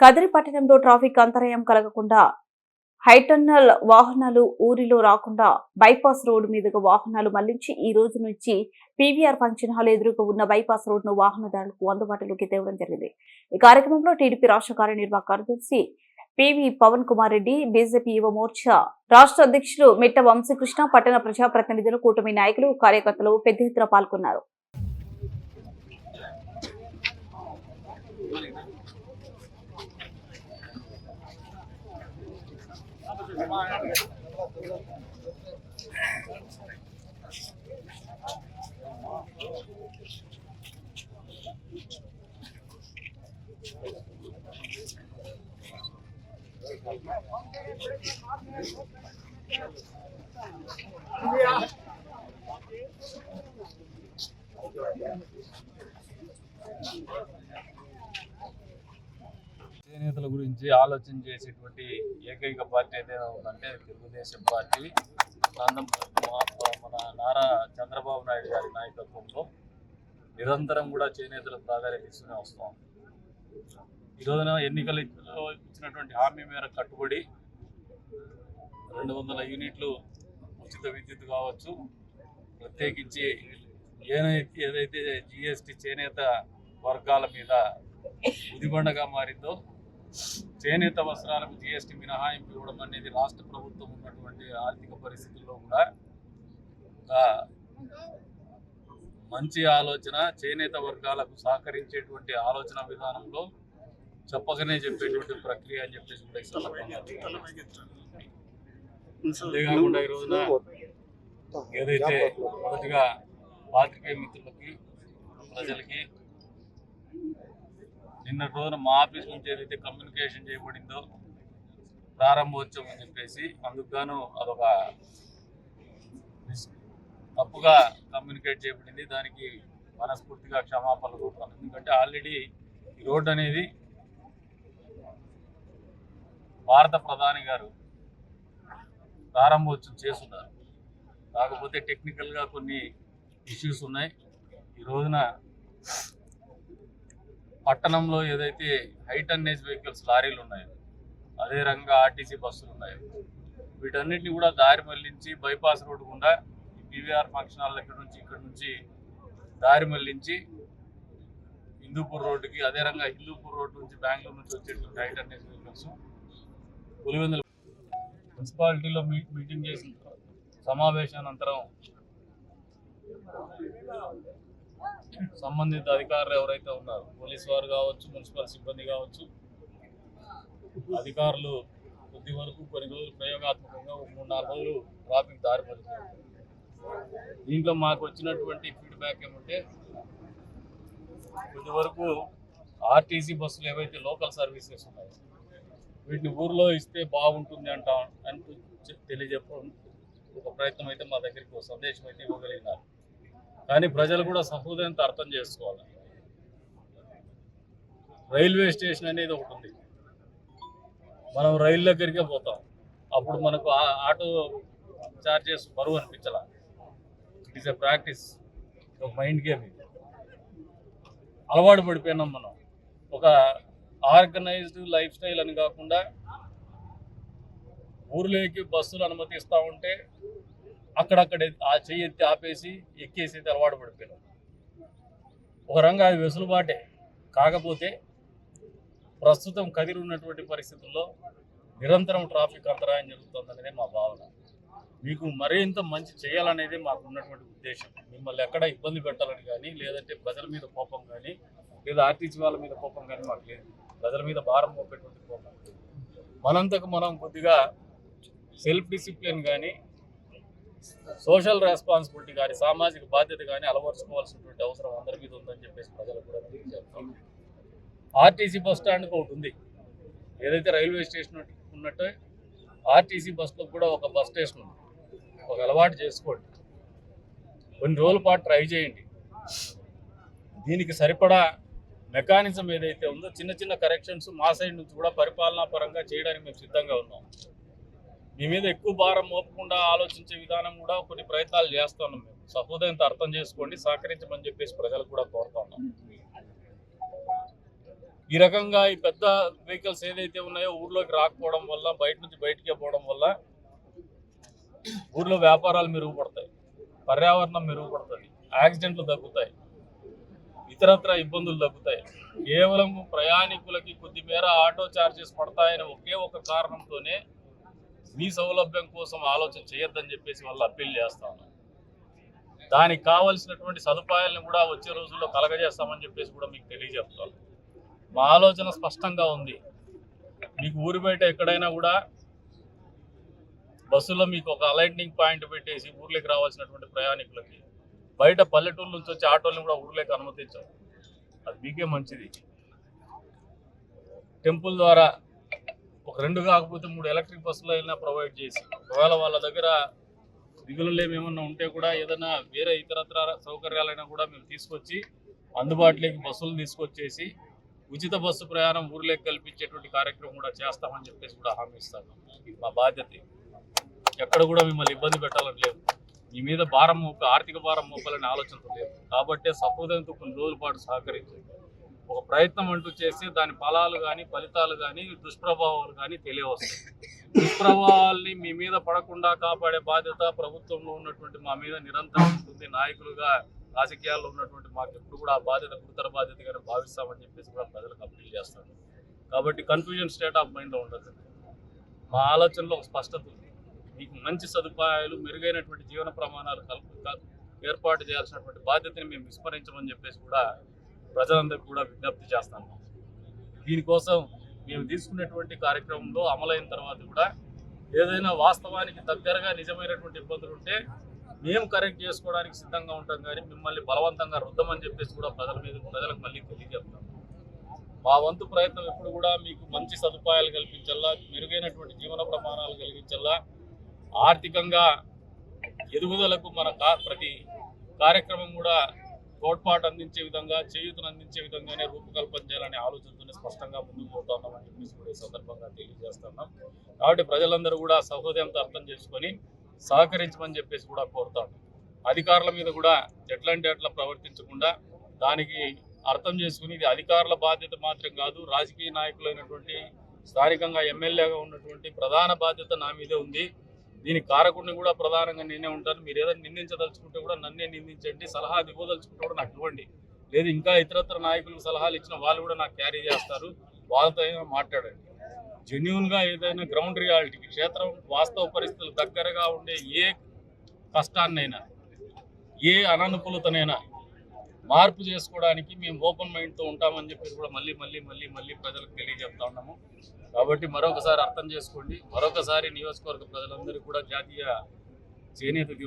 కదిరి పట్టణంలో ట్రాఫిక్ అంతరాయం కలగకుండా హైటన్నల్ వాహనాలు ఊరిలో రాకుండా బైపాస్ రోడ్డు మీదుగా వాహనాలు మళ్ళించి ఈ రోజు నుంచి పీవీఆర్ ఫంక్షన్ హాల్ ఎదురుగా ఉన్న బైపాస్ రోడ్డును వాహనదారులకు అందుబాటులోకి తేవడం జరిగింది. ఈ కార్యక్రమంలో టీడీపీ రాష్ట్ర కార్యనిర్వాహక కార్యదర్శి పివి పవన్ కుమార్ రెడ్డి బీజేపీ యువ మోర్చా రాష్ట్ర అధ్యక్షులు మిట్ట వంశీకృష్ణ పట్టణ ప్రజాప్రతినిధులు కూటమి నాయకులు కార్యకర్తలు పెద్ద ఎత్తున పాల్గొన్నారు. Yeah. చేనేతల గురించి ఆలోచన చేసేటువంటి ఏకైక పార్టీ ఏదైనా ఉందంటే తెలుగుదేశం పార్టీ. మన నారా చంద్రబాబు నాయుడు గారి నాయకత్వంలో నిరంతరం కూడా చేనేతలకు ప్రాధాన్యత ఇస్తూనే వస్తాం. ఈ రోజున ఎన్నికలు ఇచ్చినటువంటి హామీ మేర కట్టుబడి రెండు వందల యూనిట్లు ఉచిత విద్యుత్ కావచ్చు ప్రత్యేకించి ఏదైతే ఏదైతే జిఎస్టి చేనేత వర్గాల మీద ఉదిబండగా మారిందో చేనేత వస్త్రాలకు జిఎస్టీ మినహాయింపు ఇవ్వడం అనేది రాష్ట్ర ప్రభుత్వం ఉన్నటువంటి ఆర్థిక పరిస్థితుల్లో కూడా ఒక మంచి ఆలోచన చేనేత వర్గాలకు సహకరించేటువంటి ఆలోచన విధానంలో చెప్పకనే చెప్పేటువంటి ప్రక్రియ అని చెప్పేసి కూడా ఈ అంతేకాకుండా ఈ రోజున ఏదైతే మొదటిగా పాత్రికేయ మిత్రులకి ప్రజలకి నిన్న రోజున మా ఆఫీస్ నుంచి ఏదైతే కమ్యూనికేషన్ చేయబడిందో ప్రారంభోత్సవం అని చెప్పేసి అందుకు గాను అదొక తప్పుగా కమ్యూనికేట్ చేయబడింది. దానికి మనస్ఫూర్తిగా క్షమాపణలు కోరుతాను ఎందుకంటే ఆల్రెడీ ఈ రోడ్డు అనేది భారత ప్రధాని గారు ప్రారంభోత్సవం చేస్తున్నారు. కాకపోతే టెక్నికల్గా కొన్ని ఇష్యూస్ ఉన్నాయి. ఈ రోజున పట్టణంలో ఏదైతే హై టన్నేజ్ వెహికల్స్ లారీలు ఉన్నాయో అదే రంగా ఆర్టీసీ బస్సులు ఉన్నాయో వీటన్నిటిని కూడా దారి మళ్ళించి బైపాస్ రోడ్డు గుండా ఈ పీవీఆర్ ఫంక్షన్ హాల్ దగ్గర నుంచి ఇక్కడ నుంచి దారి మళ్ళించి హిందూపూర్ రోడ్డుకి అదే రంగా హిందూపూర్ రోడ్డు నుంచి బెంగళూరు నుంచి వచ్చేటువంటి హై టన్నేజ్ వెహికల్స్ పులివెందుల మున్సిపాలిటీలో మీటింగ్ చేసిన సమావేశానంతరం సంబంధిత అధికారులు ఎవరైతే ఉన్నారు పోలీస్ వారు కావచ్చు మున్సిపల్ సిబ్బంది కావచ్చు అధికారులు కొద్ది వరకు కొన్ని రోజులు ప్రయోగాత్మకంగా ఒక మూడు నాలుగు రోజులు ట్రాఫిక్ దారి దీంట్లో మాకు వచ్చినటువంటి ఫీడ్బ్యాక్ ఏమంటే కొద్ది వరకు ఆర్టీసీ బస్సులు ఏవైతే లోకల్ సర్వీసెస్ ఉన్నాయో వీటిని ఊర్లో ఇస్తే బాగుంటుంది అంట అంటూ చె- తెలియజెప్ప ఒక ప్రయత్నం అయితే మా దగ్గరికి ఒక సందేశం అయితే ఇవ్వగలిగినారు. కానీ ప్రజలు కూడా సహృదయంతో అర్థం చేసుకోవాలి. రైల్వే స్టేషన్ అనేది ఒకటి ఉంది. మనం రైలు దగ్గరికే పోతాం. అప్పుడు మనకు ఆ- ఆటో చార్జెస్ బరువు అనిపించాల. ఇట్ ఈస్ ఎ ప్రాక్టీస్ ఒక మైండ్ గేమ్ ఇది అలవాటు పడిపోయినాం మనం. ఒక ఆర్గనైజ్డ్ లైఫ్ స్టైల్ అని కాకుండా ఊర్లోకి బస్సులు అనుమతిస్తూ ఉంటే అక్కడక్కడ ఆ చెయ్యి ఎత్తి ఆపేసి ఎక్కేసి అలవాటు పడిపోయినాం ఒక రంగా అది వెసులుబాటే కాకపోతే ప్రస్తుతం కదిరి ఉన్నటువంటి పరిస్థితుల్లో నిరంతరం ట్రాఫిక్ అంతరాయం జరుగుతుందనేది మా భావన. మీకు మరింత మంచి చేయాలనేది మాకు ఉన్నటువంటి ఉద్దేశం. మిమ్మల్ని ఎక్కడ ఇబ్బంది పెట్టాలని కానీ లేదంటే ప్రజల మీద కోపం కానీ లేదా ఆర్టీసీ వాళ్ళ మీద కోపం కానీ మాకు లేదు. ప్రజల మీద భారం మోపేటువంటి కోపం. మనంతకు మనం కొద్దిగా సెల్ఫ్ డిసిప్లిన్ కానీ సోషల్ రెస్పాన్సిబిలిటీ కానీ సామాజిక బాధ్యత కానీ అలవరుచుకోవాల్సినటువంటి అవసరం అందరి మీద ఉందని చెప్పేసి ప్రజలకు కూడా తెలియజేస్తాం ఆర్టీసీ బస్ స్టాండ్కి ఒకటి ఉంది. ఏదైతే రైల్వే స్టేషన్ ఉన్నట్టే ఆర్టీసీ బస్లో కూడా ఒక బస్ స్టేషన్ ఉంది. ఒక అలవాటు చేసుకోండి. కొన్ని రోజుల పాటు ట్రై చేయండి. దీనికి సరిపడా మెకానిజం ఏదైతే ఉందో చిన్న చిన్న కరెక్షన్స్ మా సైడ్ నుంచి కూడా పరిపాలనా పరంగా చేయడానికి మేము సిద్ధంగా ఉన్నాం. మీ మీద ఎక్కువ భారం మోపకుండా ఆలోచించే విధానం కూడా కొన్ని ప్రయత్నాలు చేస్తున్నాం మేము. సహోదయంతో అర్థం చేసుకోండి సహకరించమని చెప్పేసి ప్రజలకు కూడా కోరుతా ఉన్నాం. ఈ రకంగా ఈ పెద్ద వెహికల్స్ ఏదైతే ఉన్నాయో ఊర్లోకి రాకపోవడం వల్ల బయట నుంచి బయటికి పోవడం వల్ల ఊర్లో వ్యాపారాలు మెరుగుపడతాయి పర్యావరణం మెరుగుపడుతుంది యాక్సిడెంట్లు తగ్గుతాయి ఇతరత్ర ఇబ్బందులు తగ్గుతాయి. కేవలం ప్రయాణికులకి కొద్దిమేర ఆటో ఛార్జెస్ పడతాయని ఒకే ఒక కారణంతోనే మీ సౌలభ్యం కోసం ఆలోచన చేయొద్దని చెప్పేసి వాళ్ళు అప్పీల్ చేస్తా ఉన్నాం దానికి కావలసినటువంటి సదుపాయాలను కూడా వచ్చే రోజుల్లో కలగజేస్తామని చెప్పేసి కూడా మీకు తెలియజేస్తాం మా ఆలోచన స్పష్టంగా ఉంది. మీకు ఊరి బయట ఎక్కడైనా కూడా బస్సులో మీకు ఒక అలైటింగ్ పాయింట్ పెట్టేసి ఊర్లోకి రావాల్సినటువంటి ప్రయాణికులకి బయట పల్లెటూరు నుంచి వచ్చే ఆటోలను కూడా ఊర్లోకి అనుమతించాం అది మీకే మంచిది. టెంపుల్ ద్వారా రెండు కాకపోతే మూడు ఎలక్ట్రిక్ బస్సులు అయినా ప్రొవైడ్ చేసి. ఒకవేళ వాళ్ళ దగ్గర దిగులు ఏమేమన్నా ఉంటే కూడా ఏదైనా వేరే ఇతరత్ర సౌకర్యాలైనా కూడా మేము తీసుకొచ్చి అందుబాటులోకి బస్సులు తీసుకొచ్చేసి ఉచిత బస్సు ప్రయాణం ఊర్లోకి కల్పించేటువంటి కార్యక్రమం కూడా చేస్తామని చెప్పేసి కూడా హామీ ఇస్తాను. ఇది మా బాధ్యత. ఎక్కడ కూడా మిమ్మల్ని ఇబ్బంది పెట్టాలని లేదు. మీ మీద భారం మోప ఆర్థిక భారం మోపాలనే ఆలోచనతో లేదు. కాబట్టే సహృదయంతో కొన్ని రోజుల పాటు సహకరించింది ఒక ప్రయత్నం అంటూ చేస్తే దాని ఫలాలు కానీ ఫలితాలు కానీ దుష్ప్రభావాలు కానీ తెలియవస్తాయి. దుష్ప్రభావాల్ని మీ మీద పడకుండా కాపాడే బాధ్యత ప్రభుత్వంలో ఉన్నటువంటి మా మీద నిరంతరం ఉంటుంది. నాయకులుగా రాజకీయాల్లో ఉన్నటువంటి మాకు ఎప్పుడు కూడా ఆ బాధ్యత గురుతర బాధ్యతగానే భావిస్తామని చెప్పేసి కూడా ప్రజలకు అప్పీల్ చేస్తాను. కాబట్టి కన్ఫ్యూజన్ స్టేట్ ఆఫ్ మైండ్లో ఉండదు మా ఆలోచనలో ఒక స్పష్టత ఉంది. మీకు మంచి సదుపాయాలు మెరుగైనటువంటి జీవన ప్రమాణాలు కల్ప ఏర్పాటు చేయాల్సినటువంటి బాధ్యతని మేము విస్మరించమని చెప్పేసి కూడా ప్రజలందరికీ కూడా విజ్ఞప్తి చేస్తాను. దీనికోసం మేము తీసుకునేటువంటి కార్యక్రమంలో అమలైన తర్వాత కూడా ఏదైనా వాస్తవానికి దగ్గరగా నిజమైనటువంటి ఇబ్బందులు ఉంటే మేము కరెక్ట్ చేసుకోవడానికి సిద్ధంగా ఉంటాం కానీ మిమ్మల్ని బలవంతంగా రుద్దమని చెప్పేసి కూడా ప్రజల మీద ప్రజలకు మళ్ళీ తెలియజెప్తాం మా వంతు ప్రయత్నం ఎప్పుడు కూడా మీకు మంచి సదుపాయాలు కల్పించాలా మెరుగైనటువంటి జీవన ప్రమాణాలు కలిగించాలా ఆర్థికంగా ఎదుగుదలకు మన కా- ప్రతి కార్యక్రమం కూడా తోడ్పాటు అందించే విధంగా చేయూతను అందించే విధంగానే రూపకల్పన చేయాలనే ఆలోచనతోనే స్పష్టంగా ముందుకు పోతున్నామని చెప్పేసి కూడా ఈ సందర్భంగా తెలియజేస్తున్నాం. కాబట్టి ప్రజలందరూ కూడా సహోదయంతో అర్థం చేసుకొని సహకరించమని చెప్పేసి కూడా కోరుతాం అధికారుల మీద కూడా ఎట్లాంటి అట్లా ప్రవర్తించకుండా దానికి అర్థం చేసుకుని ఇది అధికారుల బాధ్యత మాత్రం కాదు రాజకీయ నాయకులైనటువంటి స్థానికంగా ఎమ్మెల్యేగా ఉన్నటువంటి ప్రధాన బాధ్యత నా మీదే ఉంది. దీని కారకుడిని కూడా ప్రధానంగా నేనే ఉంటాను. మీరు ఏదైనా నిందించదలుచుకుంటే కూడా నన్నే నిందించండి సలహా ఇవ్వదలుచుకుంటే కూడా నాకు ఇవ్వండి. లేదు ఇంకా ఇతరత్ర నాయకులకు సలహాలు ఇచ్చిన వాళ్ళు కూడా నాకు క్యారీ చేస్తారు. వాళ్ళతో ఏమైనా మాట్లాడండి. జెన్యున్గా ఏదైనా గ్రౌండ్ రియాలిటీకి క్షేత్రం వాస్తవ పరిస్థితులు దగ్గరగా ఉండే ఏ కష్టాన్నైనా ఏ అననుకూలతనైనా మార్పు చేసుకోవడానికి మేము ఓపెన్ మైండ్తో ఉంటామని చెప్పి కూడా మళ్ళీ మళ్ళీ మళ్ళీ మళ్ళీ ప్రజలకు తెలియజెప్తా ఉన్నాము. కాబట్టి మరొకసారి అర్థం చేసుకోండి. మరొకసారి నియోజకవర్గ ప్రజలందరూ కూడా జాతీయ చేనేత